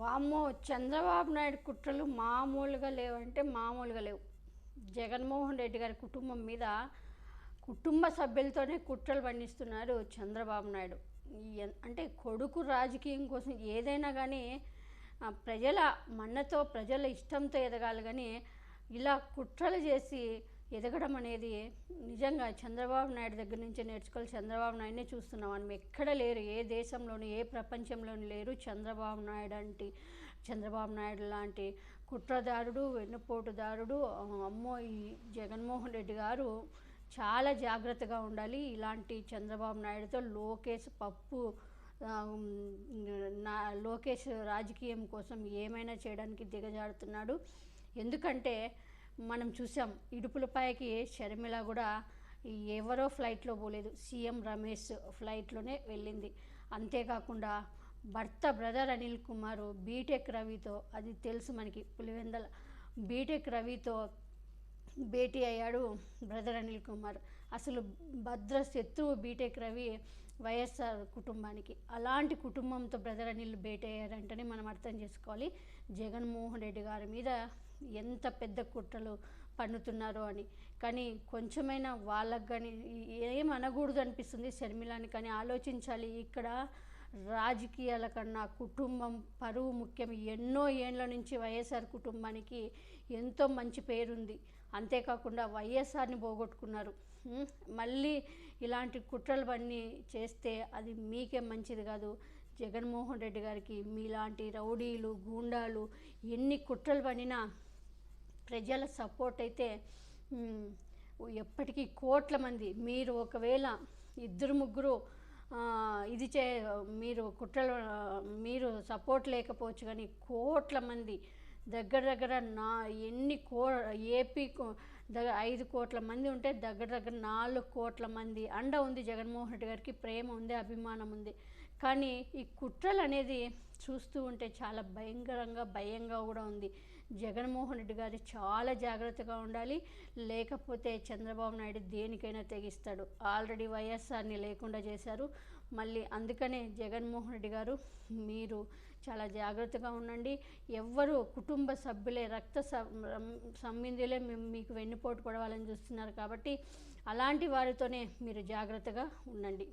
వామ్మో చంద్రబాబు నాయుడు కుట్రలు మామూలుగా లేవంటే మామూలుగా లేవు. జగన్మోహన్ రెడ్డి గారి కుటుంబం మీద కుటుంబ సభ్యులతోనే కుట్రలు పండిస్తున్నారు చంద్రబాబు నాయుడు. అంటే కొడుకు రాజకీయం కోసం ఏదైనా కానీ ప్రజల మన్నతో ప్రజల ఇష్టంతో ఎదగాలి కానీ ఇలా కుట్రలు చేసి ఎదగడం అనేది నిజంగా చంద్రబాబు నాయుడు దగ్గర నుంచి నేర్చుకోవాలి. చంద్రబాబు నాయుడునే చూస్తున్నాం మనం. ఎక్కడ లేరు ఏ దేశంలోనూ ఏ ప్రపంచంలోనూ లేరు చంద్రబాబు నాయుడు అంటే. చంద్రబాబు నాయుడు లాంటి కుట్రదారుడు వెన్నుపోటుదారుడు అమ్మో ఈ జగన్మోహన్ రెడ్డి గారు చాలా జాగ్రత్తగా ఉండాలి. ఇలాంటి చంద్రబాబు నాయుడుతో లోకేష్ పప్పు నా లోకేష్ రాజకీయం కోసం ఏమైనా చేయడానికి దిగజారుతున్నాడు. ఎందుకంటే మనం చూసాం ఇడుపులపాయకి షర్మిల కూడా ఎవరో ఫ్లైట్లో పోలేదు. సీఎం రమేష్ ఫ్లైట్లోనే వెళ్ళింది. అంతేకాకుండా భర్త బ్రదర్ అనిల్ కుమార్ బీటెక్ రవితో అది తెలుసు మనకి పులివెందల బీటెక్ రవితో భేటీ అయ్యాడు బ్రదర్ అనిల్ కుమార్. అసలు భద్ర శత్రువు బీటెక్ రవి వైఎస్ఆర్ కుటుంబానికి. అలాంటి కుటుంబంతో బ్రదర్ అనిల్ భేటీ అయ్యారంటేనే మనం అర్థం చేసుకోవాలి. జగన్మోహన్ రెడ్డి గారి మీద ఎంత పెద్ద కుట్రలు పన్నుతున్నారో అని. కానీ కొంచెమైనా వాళ్ళకు కానీ ఏం అనకూడదు అనిపిస్తుంది. షర్మిలాని కానీ ఆలోచించాలి. ఇక్కడ రాజకీయాల కన్నా కుటుంబం పరువు ముఖ్యం. ఎన్నో ఏండ్ల నుంచి వైఎస్ఆర్ కుటుంబానికి ఎంతో మంచి పేరుంది. అంతేకాకుండా వైఎస్ఆర్ని పోగొట్టుకున్నారు. మళ్ళీ ఇలాంటి కుట్రలు పన్ని చేస్తే అది మీకే మంచిది కాదు. జగన్మోహన్ రెడ్డి గారికి మీలాంటి రౌడీలు గూండాలు ఎన్ని కుట్రలు పడినా ప్రజల సపోర్ట్ అయితే ఎప్పటికీ కోట్ల మంది. మీరు ఒకవేళ ఇద్దరు ముగ్గురు ఇది చే మీరు కుట్రలు మీరు సపోర్ట్ లేకపోవచ్చు కానీ కోట్ల మంది దగ్గర దగ్గర నా ఎన్ని కో ఏపీ దగ్గర ఐదు కోట్ల మంది ఉంటే దగ్గర దగ్గర నాలుగు కోట్ల మంది అండ ఉంది జగన్మోహన్ రెడ్డి గారికి ప్రేమ ఉంది అభిమానం ఉంది. కానీ ఈ కుట్రలు అనేది చూస్తూ ఉంటే చాలా భయంకరంగా భయంగా కూడా ఉంది. జగన్మోహన్ రెడ్డి గారు చాలా జాగ్రత్తగా ఉండాలి. లేకపోతే చంద్రబాబు నాయుడు దేనికైనా తెగిస్తాడు. ఆల్రెడీ వైఎస్ఆర్ని లేకుండా చేశారు. మళ్ళీ అందుకనే జగన్మోహన్ రెడ్డి గారు మీరు చాలా జాగ్రత్తగా ఉండండి. ఎవ్వరు కుటుంబ సభ్యులే రక్త సం- సంబంధులే మేము మీకు వెన్నుపోటు పడవాలని చూస్తున్నారు కాబట్టి అలాంటి వారితోనే మీరు జాగ్రత్తగా ఉండండి.